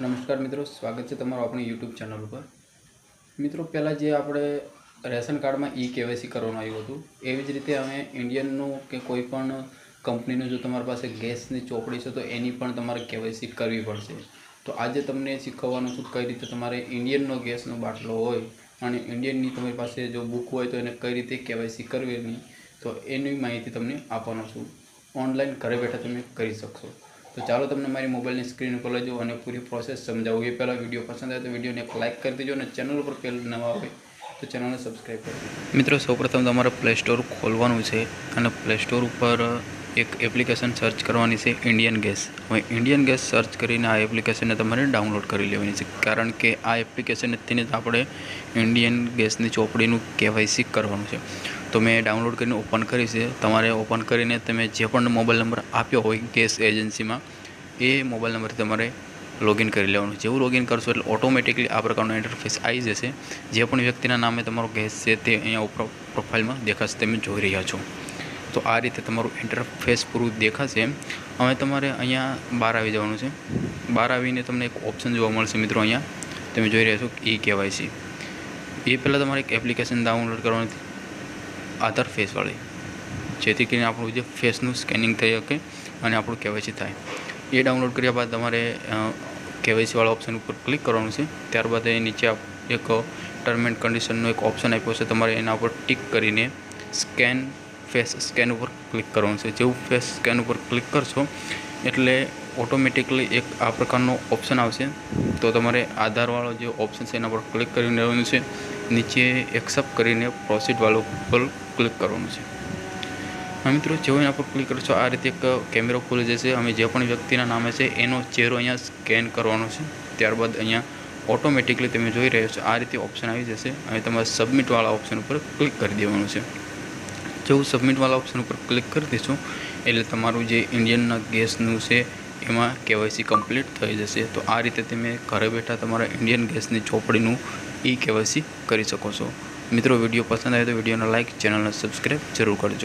નમસ્કાર મિત્રો, સ્વાગત છે તમારું આપણી યુટ્યુબ ચેનલ ઉપર. મિત્રો, પહેલાં જે આપણે રેશન કાર્ડમાં ઈ કેવાયસી કરવાનું આવ્યું હતું, એવી જ રીતે અમે ઇન્ડિયનનું કે કોઈ પણ કંપનીનું જો તમારી પાસે ગેસની ચોપડી છે, તો એની પણ તમારે કેવાયસી કરવી પડશે. તો આજે તમને શીખવવાનું છું કઈ રીતે તમારે ઇન્ડિયનનો ગેસનો બાટલો હોય અને ઇન્ડિયનની તમારી પાસે જો બુક હોય, તો એને કઈ રીતે કેવાયસી કરવી તો એની માહિતી તમને આપવાનો છું. ઓનલાઈન ઘરે બેઠા તમે કરી શકશો. તો ચાલો તમને મારી મોબાઈલની સ્ક્રીન ઉપર લઈ અને પૂરી પ્રોસેસ સમજાવું. એ પહેલાં વીડિયો પસંદ આવે તો વિડીયોને એક લાઇક કરી દેજો અને ચેનલ ઉપર પહેલાં નવા હોય તો ચેનલને સબસ્ક્રાઈબ કરી મિત્રો, સૌપ્રથમ તમારે પ્લે સ્ટોર ખોલવાનું છે અને પ્લે સ્ટોર ઉપર એક એપ્લિકેશન સર્ચ કરવાની છે ઇન્ડિયન ગેસ હવે ઇન્ડિયન ગેસ સર્ચ કરીને આ એપ્લિકેશનને તમારે ડાઉનલોડ કરી લેવાની છે. કારણ કે આ એપ્લિકેશનથી જ આપણે ઇન્ડિયન ગેસની ચોપડીનું કેવાયસી કરવાનું છે. તો મેં ડાઉનલોડ કરીને ઓપન કરી છે. તમારે ઓપન કરીને તમે જે પણ મોબાઈલ નંબર આપ્યો હોય ગેસ એજન્સીમાં, એ મોબાઈલ નંબરથી તમારે લોગિન કરી લેવાનું. જેવું લોગિન કરશો એટલે ઓટોમેટિકલી આ પ્રકારનો ઇન્ટરફેસ આવી જશે. જે પણ વ્યક્તિના નામે તમારો ગેસ છે તે અહીંયા ઉપર પ્રોફાઇલમાં દેખાશે. તમે જોઈ રહ્યા છો. તો આ રીતે તમારું ઇન્ટરફેસ પૂરું દેખાશે. હવે તમારે અહીંયા બહાર આવી જવાનું છે. બહાર આવીને તમને એક ઓપ્શન જોવા મળશે મિત્રો અહીંયા. તમે જોઈ રહ્યા છો ઈ કેવાયસી. એ પહેલાં તમારે એક એપ્લિકેશન ડાઉનલોડ કરવાની આધાર ફેસવાળી જેથી કરીને આપણું જે ફેસનું સ્કેનિંગ થઈ શકે અને આપણું કેવાયસી થાય. એ ડાઉનલોડ કર્યા બાદ તમારે કેવાયસીવાળા ઓપ્શન ઉપર ક્લિક કરવાનું છે. ત્યારબાદ એ નીચે એક ટર્મ એન્ડ કન્ડિશનનો એક ઓપ્શન આપ્યો છે. તમારે એના ઉપર ટિક કરીને સ્કેન ફેસ સ્કેન ઉપર ક્લિક કરવાનું છે. જેવું ફેસ સ્કેન ઉપર ક્લિક કરશો, એટલે ઓટોમેટિકલી એક આ પ્રકારનો ઓપ્શન આવશે. તો તમારે આધારવાળો જે ઓપ્શન છે એના પર ક્લિક કરીને રહેવાનું છે. નીચે એક્સેપ્ટ કરીને પ્રોસીડવાળો ઉપર ક્લિક કરવાનું છે. હા મિત્રો જેવો એના પર ક્લિક કરશો, આ રીતે એક કેમેરો ખુલી જશે. અમે જે પણ વ્યક્તિના નામે છે, એનો ચહેરો અહીંયા સ્કેન કરવાનો છે. ત્યારબાદ અહીંયા ઓટોમેટિકલી તમે જોઈ રહ્યા છો, આ રીતે ઓપ્શન આવી જશે. અને તમારે સબમિટવાળા ઓપ્શન ઉપર ક્લિક કરી દેવાનું છે. જેવું સબમિટવાળા ઓપ્શન ઉપર ક્લિક કરી દઈશું, એટલે તમારું જે ઇન્ડિયનના ગેસનું છે એમાં કેવાયસી કમ્પ્લીટ થઈ જશે, તો આ રીતે તમે ઘરે બેઠા તમારા ઇન્ડિયન ગેસની ચોપડીનું ઈ કેવાયસી કરી શકો છો. મિત્રો, વીડિયો પસંદ આવે તો વિડીયોને લાઇક ચેનલને સબસ્ક્રાઈબ જરૂર કરજો.